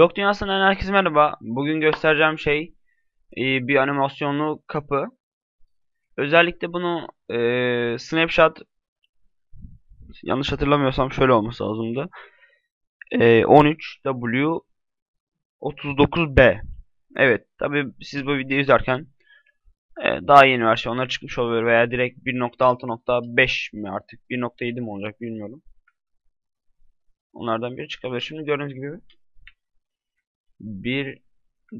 Blok dünyasından herkese merhaba. Bugün göstereceğim şey e, bir animasyonlu kapı. Özellikle bunu e, snapshot yanlış hatırlamıyorsam şöyle olması lazımdı. E, 13W 39B. Evet, tabi siz bu videoyu izlerken e, daha yeni versiyonlar çıkmış olabilir veya direkt 1.6.5 mi artık 1.7 mi olacak bilmiyorum. Onlardan biri çıkabilir. Şimdi gördüğünüz gibi bir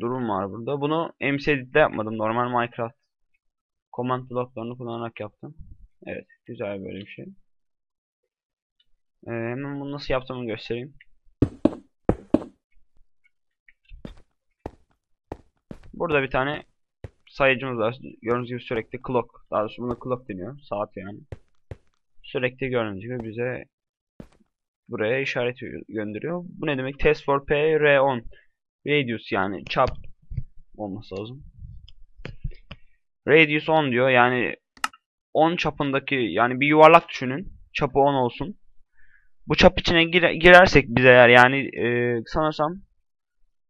durum var burada. Bunu MCEdit'te yapmadım. Normal Minecraft command bloklarını kullanarak yaptım. Evet. Güzel böyle bir şey. Ee, hemen bunu nasıl yaptığımı göstereyim. Burada bir tane sayıcımız var. Gördüğünüz gibi sürekli clock. Daha doğrusu buna clock deniyor. Saat yani. Sürekli gördüğünüz gibi bize buraya işaret gönderiyor. Bu ne demek? Test for P R10 radius yani çap olması lazım. Radius 10 diyor. Yani 10 çapındaki yani bir yuvarlak düşünün. Çapı 10 olsun. Bu çap içine gire, girersek biz eğer yani e, sanırsam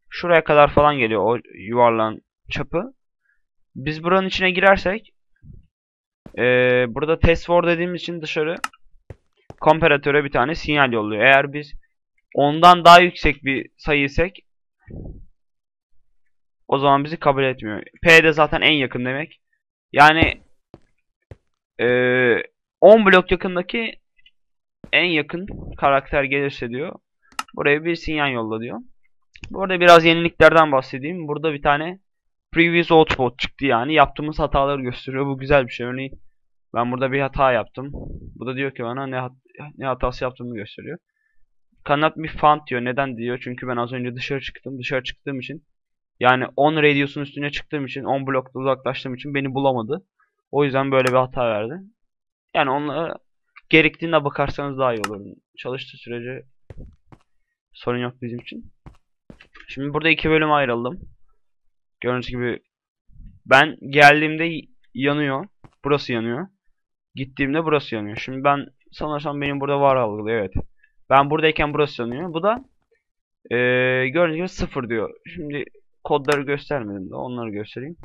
şuraya kadar falan geliyor o yuvarlağın çapı. Biz buranın içine girersek e, burada test for dediğimiz için dışarı komparatöre bir tane sinyal yolluyor. Eğer biz ondan daha yüksek bir sayı isek o zaman bizi kabul etmiyor. P de zaten en yakın demek. Yani e, 10 blok yakındaki en yakın karakter gelirse diyor. Buraya bir sinyal yolla diyor. Bu arada biraz yeniliklerden bahsedeyim. Burada bir tane previous output çıktı yani. Yaptığımız hataları gösteriyor. Bu güzel bir şey. Örneğin ben burada bir hata yaptım. Bu da diyor ki bana ne, hat ne hatası yaptığımı gösteriyor. Cannot be found diyor. Neden diyor? Çünkü ben az önce dışarı çıktım. Dışarı çıktığım için yani 10 radius'un üstüne çıktığım için 10 blokta uzaklaştığım için beni bulamadı. O yüzden böyle bir hata verdi. Yani onlara gerektiğine bakarsanız daha iyi olur. Çalıştığı sürece sorun yok bizim için. Şimdi burada iki bölüm ayrıldım. Gördüğünüz gibi ben geldiğimde yanıyor. Burası yanıyor. Gittiğimde burası yanıyor. Şimdi ben sanırsam benim burada var algılı evet. Ben buradayken burası yanıyor. Bu da ee, gördüğünüz gibi sıfır diyor. Şimdi kodları göstermedim de onları göstereyim.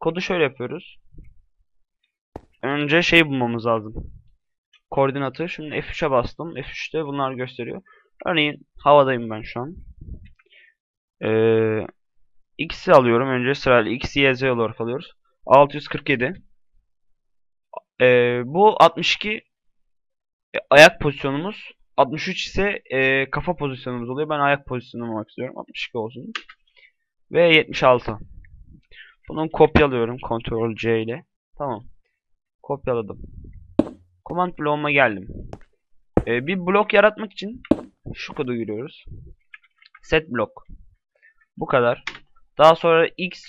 Kodu şöyle yapıyoruz. Önce şey bulmamız lazım. Koordinatı. Şimdi F3'e bastım. F3'te bunlar gösteriyor. Örneğin havadayım ben şu an. Ee, X'i alıyorum. Önce sırayla X, Y, Z olarak alıyoruz. 647. Ee, bu 62 e, ayak pozisyonumuz. 63 ise e, kafa pozisyonumuz oluyor. Ben ayak pozisyonum olmak istiyorum. 62 olsun. Ve 76. Bunu kopyalıyorum. Ctrl C ile. Tamam. Kopyaladım. Command bloğuma geldim. Ee, bir blok yaratmak için şu kodu giriyoruz. Set blok. Bu kadar. Daha sonra x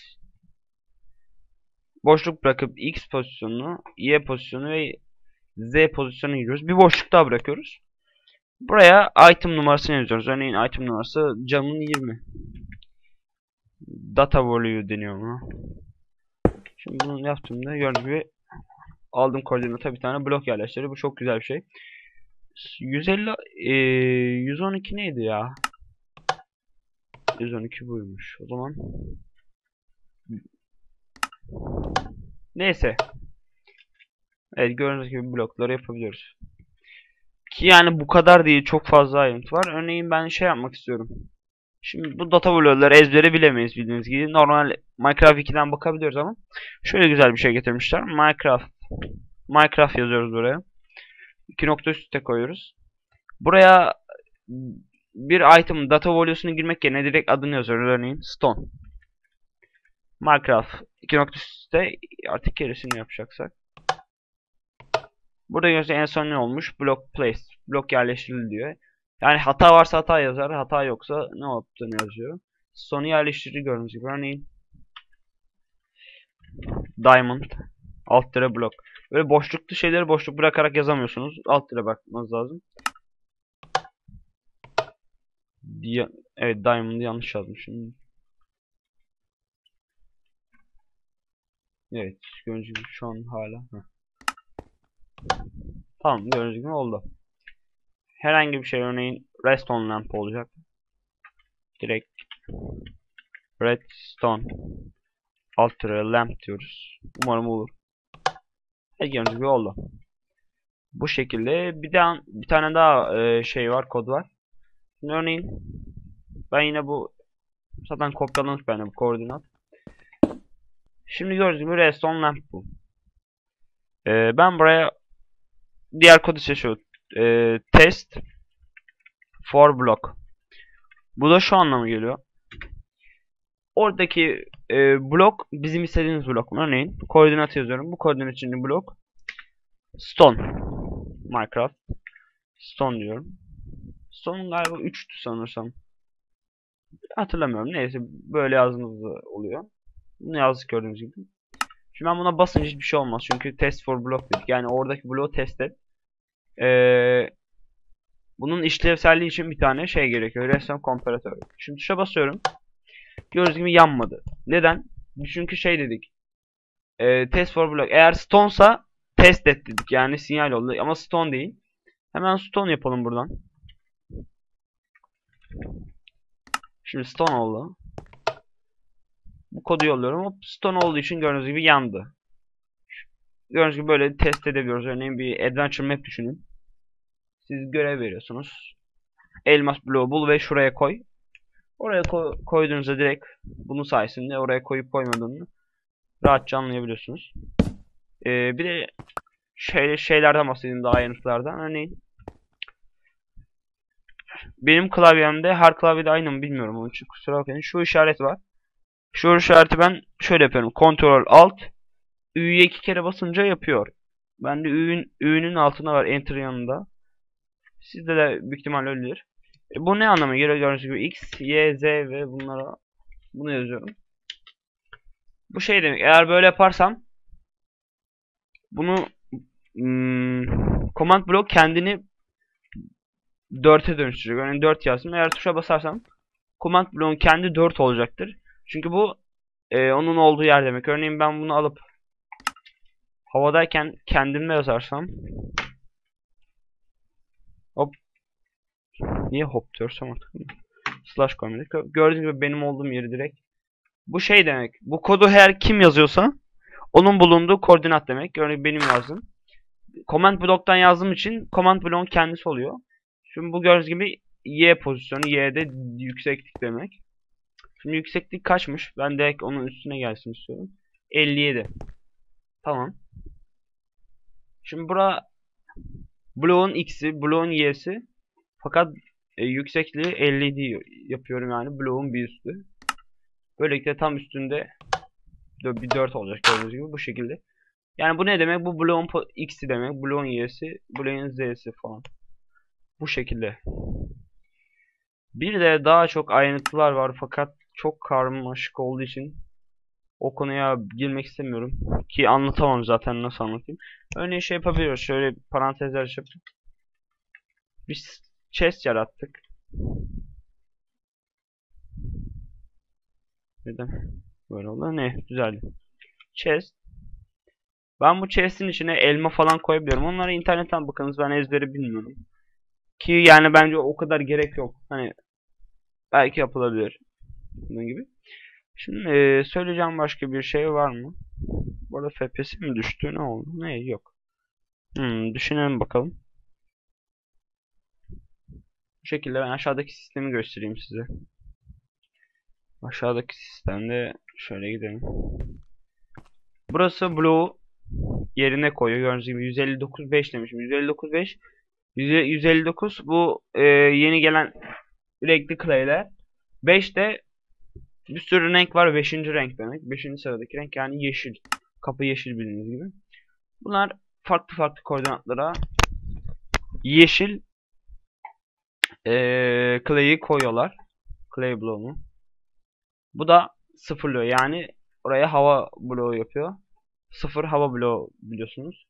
boşluk bırakıp x pozisyonunu, y pozisyonu ve z pozisyonunu giriyoruz. Bir boşluk daha bırakıyoruz. Buraya item numarasını yazıyoruz. Örneğin item numarası camın 20. Data value deniyor mu? Şimdi bunu yaptığımda gördüğünüz gibi aldım koordinata bir tane blok yerleştirdi. Bu çok güzel bir şey. 150 e, 112 neydi ya? 112 buymuş. O zaman Neyse. Evet gördüğünüz gibi blokları yapabiliyoruz. Ki yani bu kadar değil. Çok fazla ayrıntı var. Örneğin ben şey yapmak istiyorum. Şimdi bu data bloğları ezbere bilemeyiz bildiğiniz gibi. Normal Minecraft 2'den bakabiliyoruz ama şöyle güzel bir şey getirmişler. Minecraft Minecraft yazıyoruz buraya. İki nokta üstte koyuyoruz. Buraya bir item data value'sunu girmek yerine direkt adını yazıyoruz. Örneğin stone. Minecraft iki nokta üstte artık gerisini yapacaksak. Burada gördüğünüz en son ne olmuş? Block place. Blok yerleştirildi diyor. Yani hata varsa hata yazar. Hata yoksa ne yaptığını yazıyor. Sonu yerleştirici gördüğünüz gibi. Örneğin Diamond. Alt tire blok. Böyle boşluklu şeyleri boşluk bırakarak yazamıyorsunuz. Alt tire bakmanız lazım. Diye, evet Diamond'ı yanlış yazmışım. Evet gördüğünüz gibi şu an hala. Heh. Tamam gördüğünüz gibi oldu. Herhangi bir şey örneğin redstone lamp olacak. Direkt redstone ultra lamp diyoruz. Umarım olur. Evet gördüğünüz gibi oldu. Bu şekilde bir de bir tane daha e, şey var kod var. Şimdi örneğin ben yine bu zaten kopyalanmış bende bu koordinat. Şimdi gördüğünüz gibi redstone lamp bu. Ee, ben buraya diğer kodu seçiyorum. Ee, test for block. Bu da şu anlamı geliyor. Oradaki e, blok bizim istediğimiz blok. Örneğin koordinat yazıyorum. Bu koordinat için blok stone. Minecraft stone diyorum. Stone'un galiba 3'tü sanırsam. Hatırlamıyorum. Neyse böyle yazdığımızda oluyor. Bunu yazdık gördüğünüz gibi. Şimdi ben buna basınca hiçbir şey olmaz. Çünkü test for block dedik. Yani oradaki bloğu test et. Ee, bunun işlevselliği için bir tane şey gerekiyor. Redstone komparatör. Şimdi tuşa basıyorum. Gördüğünüz gibi yanmadı. Neden? Çünkü şey dedik. E, test for block. Eğer stone'sa test et dedik. Yani sinyal oldu. Ama stone değil. Hemen stone yapalım buradan. Şimdi stone oldu. Bu kodu yolluyorum. Hop, stone olduğu için gördüğünüz gibi yandı. Gördüğünüz gibi böyle test edebiliyoruz. Örneğin bir adventure map düşünün. Siz görev veriyorsunuz. Elmas bloğu bul ve şuraya koy. Oraya koy, koyduğunuzda direkt bunun sayesinde oraya koyup koymadığını rahatça anlayabiliyorsunuz. Ee, bir de şey, şeylerden bahsedeyim daha ayrıntılardan. Örneğin benim klavyemde her klavyede aynı mı bilmiyorum onun için kusura bakmayın. Şu işaret var. Şu işareti ben şöyle yapıyorum. Ctrl Alt Ü'ye iki kere basınca yapıyor. Ben de Ü'nün altına var Enter yanında. Sizde de büyük ihtimalle öyledir. E, bu ne anlama geliyor gördüğünüz gibi X, Y, Z ve bunlara bunu yazıyorum. Bu şey demek. Eğer böyle yaparsam bunu hmm, command block kendini 4'e dönüştürecek. Örneğin 4 yazdım. Eğer tuşa basarsam command block'un kendi 4 olacaktır. Çünkü bu e, onun olduğu yer demek. Örneğin ben bunu alıp havadayken kendimle yazarsam hop niye hop diyorsam artık slash koymadık. Gördüğünüz gibi benim olduğum yeri direkt bu şey demek. Bu kodu her kim yazıyorsa onun bulunduğu koordinat demek. Örneğin benim yazdım. Command block'tan yazdığım için command block'un kendisi oluyor. Şimdi bu gördüğünüz gibi Y pozisyonu. Y'de yükseklik demek. Şimdi yükseklik kaçmış? Ben direkt onun üstüne gelsin istiyorum. 57. Tamam. Şimdi bura bloğun x'i, bloğun y'si. Fakat e, yüksekliği 57 yapıyorum yani bloğun bir üstü. Böylelikle tam üstünde bir 4 olacak gördüğünüz gibi bu şekilde. Yani bu ne demek? Bu bloğun x'i demek, bloğun y'si, bloğun z'si falan. Bu şekilde. Bir de daha çok ayrıntılar var fakat çok karmaşık olduğu için o konuya girmek istemiyorum. Ki anlatamam zaten nasıl anlatayım. Örneğin şey yapabiliyoruz. Şöyle parantezler açıp bir chest yarattık. Neden? Böyle oldu. Ne? Güzeldi. Chest. Ben bu chest'in içine elma falan koyabiliyorum. Onlara internetten bakınız. Ben ezberi bilmiyorum. Ki yani bence o kadar gerek yok. Hani belki yapılabilir. Bunun gibi. Şimdi e, söyleyeceğim başka bir şey var mı? Bu arada mi düştü? Ne oldu? Ne? Yok. Hmm, düşünelim bakalım. Bu şekilde ben aşağıdaki sistemi göstereyim size. Aşağıdaki sistemde şöyle gidelim. Burası Blue yerine koyuyor. Gördüğünüz gibi 159.5 demişim. 159.5 159 bu e, yeni gelen renkli clay'ler. 5 de bir sürü renk var. 5. renk demek. 5. sıradaki renk yani yeşil. Kapı yeşil bildiğiniz gibi. Bunlar farklı farklı koordinatlara yeşil ee, clay'i koyuyorlar. Clay bloğunu. Bu da sıfırlıyor. Yani oraya hava bloğu yapıyor. sıfır hava bloğu biliyorsunuz.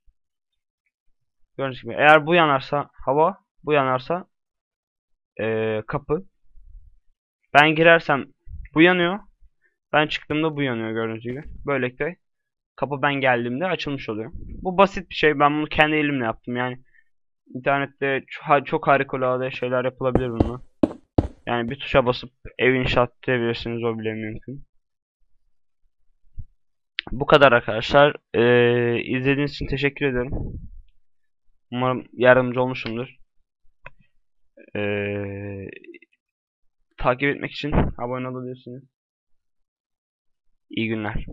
Gördüğünüz gibi eğer bu yanarsa hava, bu yanarsa eee, kapı. Ben girersem bu yanıyor. Ben çıktığımda bu yanıyor gördüğünüz gibi. Böylelikle kapı ben geldiğimde açılmış oluyor. Bu basit bir şey. Ben bunu kendi elimle yaptım yani. İnternette çok, harikulade şeyler yapılabilir bununla. Yani bir tuşa basıp ev inşaat edebilirsiniz o bile mümkün. Bu kadar arkadaşlar. Ee, izlediğiniz için teşekkür ederim. Umarım yardımcı olmuşumdur. Ee, takip etmek için abone olabilirsiniz. İyi günler.